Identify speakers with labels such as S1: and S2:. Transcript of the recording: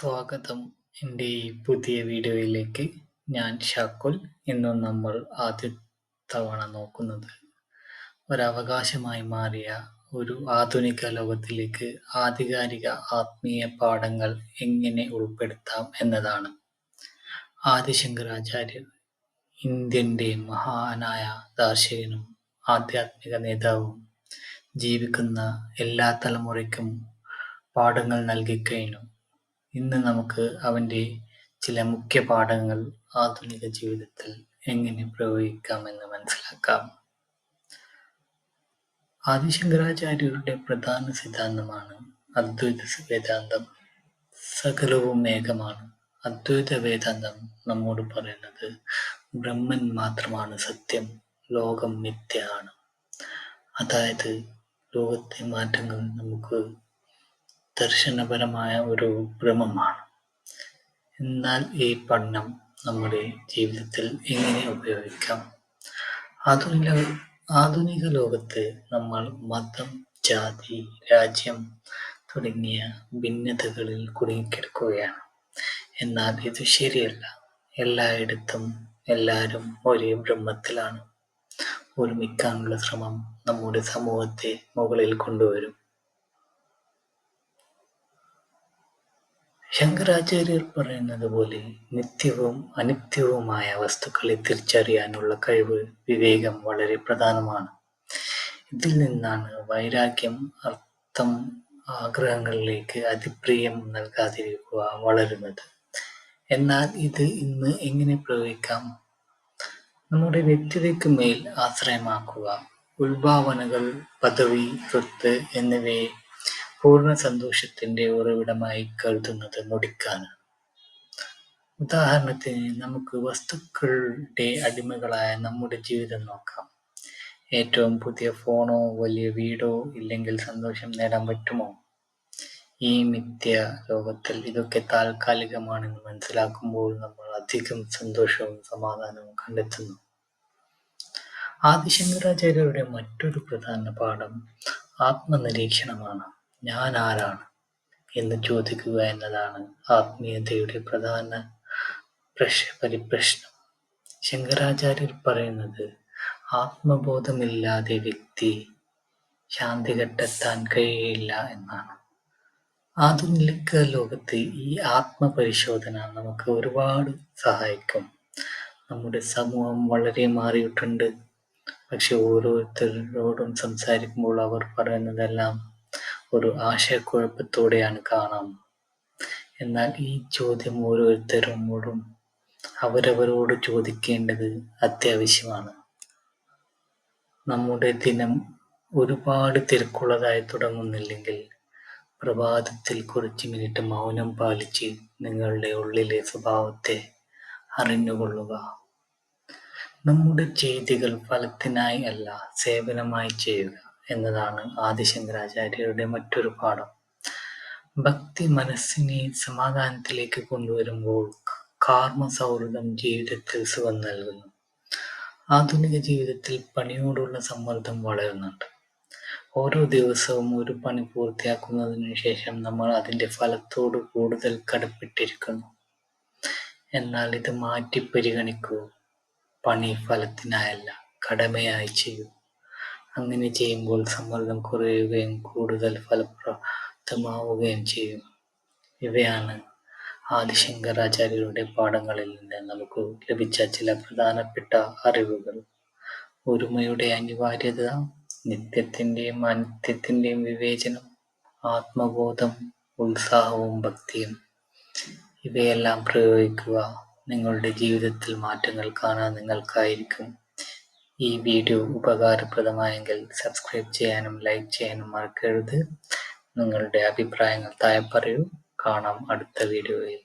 S1: സ്വാഗതം. എന്റെ ഈ പുതിയ വീഡിയോയിലേക്ക് ഞാൻ ഷാക്കുൽ ഇന്ന് നമ്മൾ ആദ്യ തവണ നോക്കുന്നത്. ഒരവകാശമായി മാറിയ ഒരു ആധുനിക ലോകത്തിലേക്ക് ആധികാരിക ആത്മീയ പാഠങ്ങൾ എങ്ങനെ ഉൾപ്പെടുത്താം എന്നതാണ്. ആദിശങ്കരാചാര്യർ ഇന്ത്യന്റെ മഹാനായ ദാർശനികനും ആധ്യാത്മിക നേതാവും ജീവിക്കുന്ന എല്ലാ തലമുറയ്ക്കും പാഠങ്ങൾ നൽകിക്കഴിഞ്ഞു ഇന്ന് നമുക്ക് അവന്റെ ചില മുഖ്യ പാഠങ്ങൾ ആധുനിക ജീവിതത്തിൽ എങ്ങനെ പ്രയോഗിക്കാമെന്ന് മനസ്സിലാക്കാം. ആദിശങ്കരാചാര്യരുടെ പ്രധാന സിദ്ധാന്തമാണ് അദ്വൈത വേദാന്തം. സകലവും ഏകമാണ്. അദ്വൈത വേദാന്തം നമ്മോട് പറയുന്നത് ബ്രഹ്മൻ മാത്രമാണ് സത്യം ലോകം മിഥ്യയാണ്. അതായത് ലോകത്തെ മാറ്റങ്ങൾ നമുക്ക് ദർശനപരമായ ഒരു ഭ്രമമാണ്. എന്നാൽ ഈ പഠനം നമ്മുടെ ജീവിതത്തിൽ എങ്ങനെ ഉപയോഗിക്കാം? ആധുനിക ആധുനിക ലോകത്ത് നമ്മൾ മതം ജാതി രാജ്യം തുടങ്ങിയ ഭിന്നതകളിൽ കുടുങ്ങിക്കിടക്കുകയാണ്. എന്നാൽ ഇത് ശരിയല്ല. എല്ലായിടത്തും എല്ലാവരും ഒരേ ബ്രഹ്മത്തിലാണ് ഒരുമിക്കാനുള്ള ശ്രമം നമ്മുടെ സമൂഹത്തെ മുകളിൽ കൊണ്ടുവരും. ശങ്കരാചാര്യർ പറയുന്നത് പോലെ നിത്യവും അനിത്യവുമായ വസ്തുക്കളെ തിരിച്ചറിയാനുള്ള കഴിവ് വിവേകം വളരെ പ്രധാനമാണ്. ഇതിൽ നിന്നാണ് വൈരാഗ്യം അർത്ഥം ആഗ്രഹങ്ങളിലേക്ക് അതിപ്രിയം നൽകാതിരിക്കുക വളരുന്നത്. എന്നാൽ ഇത് ഇന്ന് എങ്ങനെ പ്രയോഗിക്കാം? നമ്മുടെ വ്യക്തിതയ്ക്ക് മേൽ ആശ്രയമാക്കുക ഉത്ഭാവനകൾ പദവി സ്വത്ത് എന്നിവയെ പൂർണ സന്തോഷത്തിന്റെ ഉറവിടമായി കരുതുന്നത് മുടിക്കാണ് ഉദാഹരണത്തിന് നമുക്ക് വസ്തുക്കളുടെ അടിമകളായ നമ്മുടെ ജീവിതം നോക്കാം. ഏറ്റവും പുതിയ ഫോണോ വലിയ വീടോ ഇല്ലെങ്കിൽ സന്തോഷം നേടാൻ പറ്റുമോ? ഈ മിഥ്യ ലോകത്തിൽ ഇതൊക്കെ താൽക്കാലികമാണെന്ന് മനസ്സിലാക്കുമ്പോൾ നമ്മൾ അധികം സന്തോഷവും സമാധാനവും കണ്ടെത്തുന്നു. ആദിശങ്കരാചാര്യരുടെ മറ്റൊരു പ്രധാന പാഠം ആത്മനിരീക്ഷണമാണ്. ഞാൻ ആരാണ് എന്ന് ചോദിക്കുക എന്നതാണ് ആത്മീയതയുടെ പ്രധാന പ്രശ്ന പരിപ്രശ്നം. ശങ്കരാചാര്യർ പറയുന്നത് ആത്മബോധമില്ലാതെ വ്യക്തി ശാന്തി കണ്ടെത്താൻ കഴിയില്ല എന്നാണ്. ആധുനിക ലോകത്ത് ഈ ആത്മപരിശോധന നമുക്ക് ഒരുപാട് സഹായിക്കും. നമ്മുടെ സമൂഹം വളരെ മാറിയിട്ടുണ്ട്. പക്ഷെ ഓരോരുത്തരോടും സംസാരിക്കുമ്പോൾ അവർ പറയുന്നതെല്ലാം ഒരു ആശയക്കുഴപ്പത്തോടെയാണ് കാണാം. എന്നാൽ ഈ ചോദ്യം ഓരോരുത്തരോടും അവരവരോട് ചോദിക്കേണ്ടത് അത്യാവശ്യമാണ്. നമ്മുടെ ദിനം ഒരുപാട് തിരക്കുള്ളതായി തുടങ്ങുന്നില്ലെങ്കിൽ പ്രഭാതത്തിൽ കുറച്ച് മിനിറ്റ് മൗനം പാലിച്ച് നിങ്ങളുടെ ഉള്ളിലെ സ്വഭാവത്തെ അറിഞ്ഞുകൊള്ളുക. നമ്മുടെ ചെയ്തികൾ ഫലത്തിനായി അല്ല സേവനമായി ചെയ്യുക. എന്നതാണ് ആദിശങ്കരാചാര്യരുടെ മറ്റൊരു പാഠം. ഭക്തി മനസ്സിനെ സമാധാനത്തിലേക്ക് കൊണ്ടുവരുമ്പോൾ കാർമ്മ സൗഹൃദം ജീവിതത്തിൽ സുഖം നൽകുന്നു. ആധുനിക ജീവിതത്തിൽ പണിയോടുള്ള സമ്മർദ്ദം വളരുന്നുണ്ട്. ഓരോ ദിവസവും ഒരു പണി പൂർത്തിയാക്കുന്നതിന് ശേഷം നമ്മൾ അതിന്റെ ഫലത്തോട് കൂടുതൽ കടപ്പെട്ടിരിക്കുന്നു. എന്നാൽ ഇത് മാറ്റി പരിഗണിക്കൂ പണി ഫലത്തിനായല്ല കടമയായി ചെയ്യൂ. അങ്ങനെ ചെയ്യുമ്പോൾ സമ്മർദ്ദം കുറയുകയും കൂടുതൽ ഫലപ്രദമാവുകയും ചെയ്യും. ഇവയാണ് ആദിശങ്കരാചാര്യരുടെ പാഠങ്ങളിൽ നിന്ന് നമുക്ക് ലഭിച്ച ചില പ്രധാനപ്പെട്ട അറിവുകൾ. ഒരുമയുടെ അനിവാര്യത നിത്യത്തിന്റെയും അനിത്യത്തിന്റെയും വിവേചനം ആത്മബോധം ഉത്സാഹവും ഭക്തിയും. ഇവയെല്ലാം പ്രയോഗിക്കുക നിങ്ങളുടെ ജീവിതത്തിൽ മാറ്റങ്ങൾ കാണാൻ നിങ്ങൾക്കായിരിക്കും. ഈ വീഡിയോ ഉപകാരപ്രദമായെങ്കിൽ സബ്സ്ക്രൈബ് ചെയ്യാനും ലൈക്ക് ചെയ്യാനും മറക്കരുത്. നിങ്ങളുടെ അഭിപ്രായങ്ങൾ താഴെ പറയൂ. കാണാം അടുത്ത വീഡിയോയിൽ.